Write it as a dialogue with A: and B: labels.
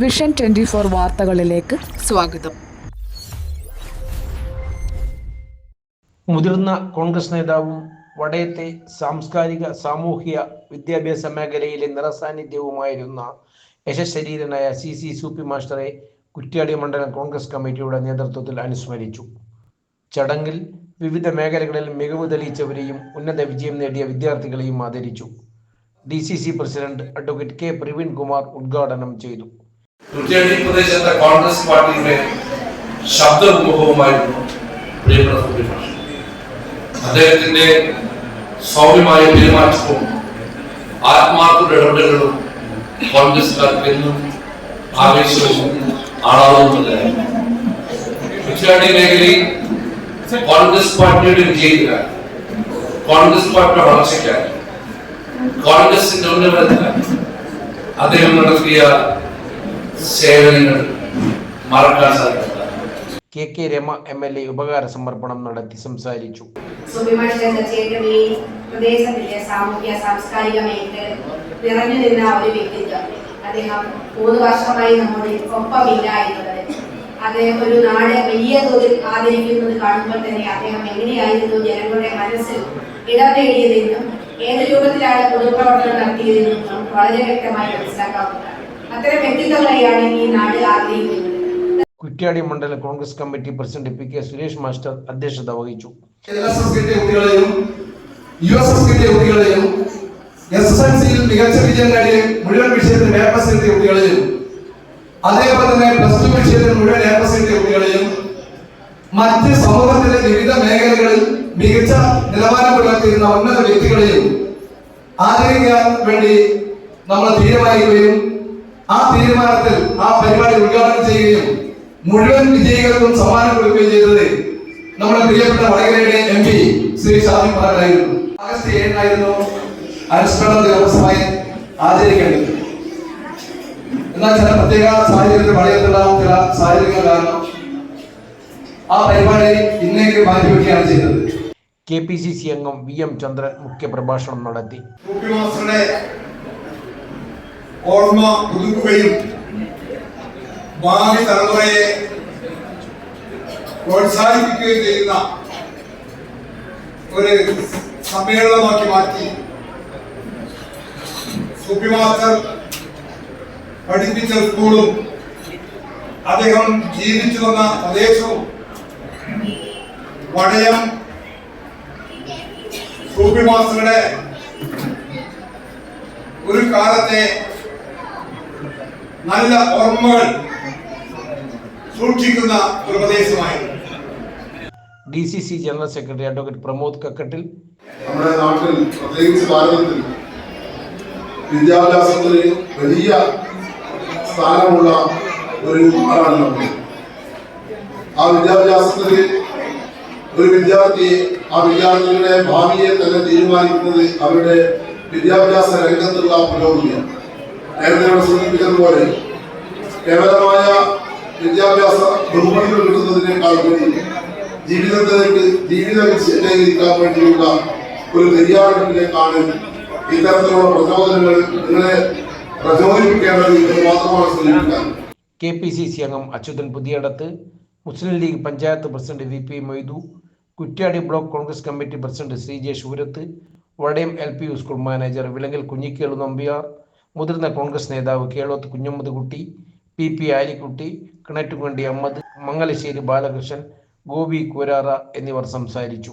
A: Vision twenty four വാർത്തകളിലേക്ക് സ്വാഗതം.
B: മുതിർന്ന കോൺഗ്രസ് നേതാവും വടയത്തെ സാംസ്കാരിക സാമൂഹിക വിദ്യാഭ്യാസ മേഖലയിലെ നിറസാന്നിധ്യവുമായിരുന്ന യശശരീരനായ സി സി സൂപ്പി മാസ്റ്ററെ കുറ്റ്യാടി മണ്ഡലം കോൺഗ്രസ് കമ്മിറ്റിയുടെ നേതൃത്വത്തിൽ അനുസ്മരിച്ചു. ചടങ്ങിൽ വിവിധ മേഖലകളിൽ മികവ് തെളിയിച്ചവരെയും ഉന്നത വിജയം നേടിയ വിദ്യാർത്ഥികളെയും ആദരിച്ചു. D C C president advocate K Praveen Kumar ഉദ്ഘാടനം ചെയ്തു.
C: കുറ്റ്യാടി പ്രദേശത്തെ കോൺഗ്രസ് പാർട്ടിയുടെ ശബ്ദമുഖവുമായിരുന്നു പ്രിയപ്പെട്ട സുപ്രീം അദ്ദേഹത്തിന്റെ സൗമ്യമായ പെരുമാറ്റവും ആത്മാർത്ഥ ഇടപെടലുകളും കോൺഗ്രസ്സുകാർക്ക് എന്നും ആവേശവും ആളാവുന്നതായിരുന്നു കുറ്റ്യാടി മേഖലയിൽ കോൺഗ്രസ് പാർട്ടിയുടെ വിജയത്തിനായി കോൺഗ്രസ് പാർട്ടിയുടെ വളർച്ചയ്ക്കായി കോൺഗ്രസിന്റെ ഉന്നമനത്തിനായി അദ്ദേഹം നടത്തിയ സേവനങ്ങൾ മറക്കാൻ സാധിക്കില്ല.
B: K K Rema M L A ഉപകാര സമർപ്പണം നടത്തി സംസാരിച്ചു.
D: പ്രദേശത്തിന്റെ സാമൂഹ്യ സാംസ്കാരിക മേഖലയിൽ നിറഞ്ഞു നിന്ന ഒരു വ്യക്തിത്വം. അദ്ദേഹം മൂന്ന് വർഷമായി നമ്മുടെ ഒപ്പമില്ല എന്നുള്ളത്. അദ്ദേഹം ഒരു നാട് വലിയ തോതിൽ ആദരിക്കുന്നത് കാണുമ്പോൾ തന്നെ അദ്ദേഹം എങ്ങനെയായിരുന്നു ജനങ്ങളുടെ മനസ്സിൽ ഇടം നേടിയതെന്നും ഏത് രൂപത്തിലാണ് പൊതുപ്രവർത്തനം നടത്തിയതെന്നും നമുക്ക് വളരെ വ്യക്തമായി മനസ്സിലാക്കാവുന്നതാണ്. അത്തരം വ്യക്തിത്വങ്ങളെയാണ് ഈ നാട് ആഗ്രഹിക്കുന്നത്.
B: കുറ്റ്യാടി മണ്ഡലം Congress committee president P K Suresh master അധ്യക്ഷത വഹിച്ചു.
E: കുട്ടികളെയും യു എസ് എസ് കിട്ടിയ കുട്ടികളെയും എസ് എസ് എൽ സിയിൽ മികച്ച വിജയം നേടിയ മുഴുവൻ വിഷയത്തിൽ എ പ്ലസ് കിട്ടിയ കുട്ടികളെയും അതേപോലെ തന്നെ പ്ലസ് ടു വിഷയത്തിൽ മുഴുവൻ എ പ്ലസ് കിട്ടിയ കുട്ടികളെയും മറ്റ് സമൂഹത്തിലെ വിവിധ മേഖലകളിൽ മികച്ച നിലവാരം പുലർത്തിയിരുന്ന ഉന്നത വ്യക്തികളെയും ആദരിക്കാൻ വേണ്ടി നമ്മൾ തീരുമാനിക്കുകയും ആ തീരുമാനത്തിൽ ആ പരിപാടി ഉദ്ഘാടനം ചെയ്യുകയും മുഴുവൻ വിജയികൾക്കും സമ്മാനം കൊടുക്കുകയും ചെയ്തത് നമ്മുടെ പ്രിയപ്പെട്ട വടകരയുടെ എം പി ശ്രീ ഷാഫി പറഞ്ഞായിരുന്നു ആഗസ്റ്റ് ഏഴിനായിരുന്നു അനുസ്മരണ ദിവസമായി ആചരിക്കേണ്ടത്. എന്നാൽ ചില പ്രത്യേക സാഹചര്യത്തിൽ വളയത്തുള്ള ചില സാഹചര്യങ്ങൾ കാരണം ആ പരിപാടി ഇന്നേക്ക് മാറ്റിവെക്കുകയാണ് ചെയ്തത്.
B: കെ പി സി സി അംഗം വി എം ചന്ദ്രൻ മുഖ്യപ്രഭാഷണം നടത്തി.
F: ഓർമ്മ പുതുക്കുകയും ഭാവി തലമുറയെ പ്രോത്സാഹിപ്പിക്കുകയും ചെയ്യുന്ന ഒരു സമ്മേളനമാക്കി മാറ്റി. സൂപ്പി മാസ്റ്റർ പഠിപ്പിച്ച സ്കൂളും അദ്ദേഹം ജീവിച്ചു വന്ന പ്രദേശവും വടയം സൂപ്പി മാസ്റ്ററുടെ ഒരു കാലത്തെ നല്ല ഓർമ്മകൾ സൂക്ഷിക്കുന്ന ഒരു പ്രദേശമായിരുന്നു.
B: D C C general secretary advocate Pramod Kakkattil.
G: നമ്മുടെ നാട്ടിൽ പ്രത്യേകിച്ച് ഭാരതത്തിൽ വിദ്യാഭ്യാസത്തിൽ വലിയ സ്ഥാനമുള്ള ഒരു ആളാണ് നമ്മൾ. ആ വിദ്യാഭ്യാസത്തിൽ ഒരു വിദ്യാർത്ഥിയെ ആ വിദ്യാർത്ഥിയുടെ ഭാവിയെ തന്നെ തീരുമാനിക്കുന്നത് അവരുടെ വിദ്യാഭ്യാസ രംഗത്തുള്ള പുരോഗതിയാണ്. നേരത്തെ ഇവിടെ സൂചിപ്പിച്ചതുപോലെ കേവലമായ വിദ്യാഭ്യാസ ബഹുമതികൾ കിട്ടുന്നതിനേക്കാൾ കൂടി ജീവിതത്തിലേക്ക് ജീവിത വിജയിക്കാൻ വേണ്ടിയുള്ള ഒരു തയ്യാറെടുപ്പിലേക്കാണ് ഇത്തരത്തിലുള്ള പ്രചോദനങ്ങൾ നിങ്ങളെ പ്രചോദിപ്പിക്കേണ്ടത് എന്ന് മാത്രമാണ് സൂചിപ്പിക്കാൻ.
B: കെ പി സി സി അംഗം Achuthan Puthiyadath Muslim League panchayat president V P Moidu Kuttiadi block Congress committee president Sreejesh Oorath Vadayam L P school manager Vilangal Kunhikelu Nambiar മുതിർന്ന കോൺഗ്രസ് നേതാവ് കേളോത്ത് കുഞ്ഞമ്മദ് കുട്ടി പി പി ആലിക്കുട്ടി കിണറ്റുകുണ്ടി അഹമ്മദ് മംഗലശ്ശേരി ബാലകൃഷ്ണൻ ഗോപി കൂരാറ എന്നിവർ സംസാരിച്ചു.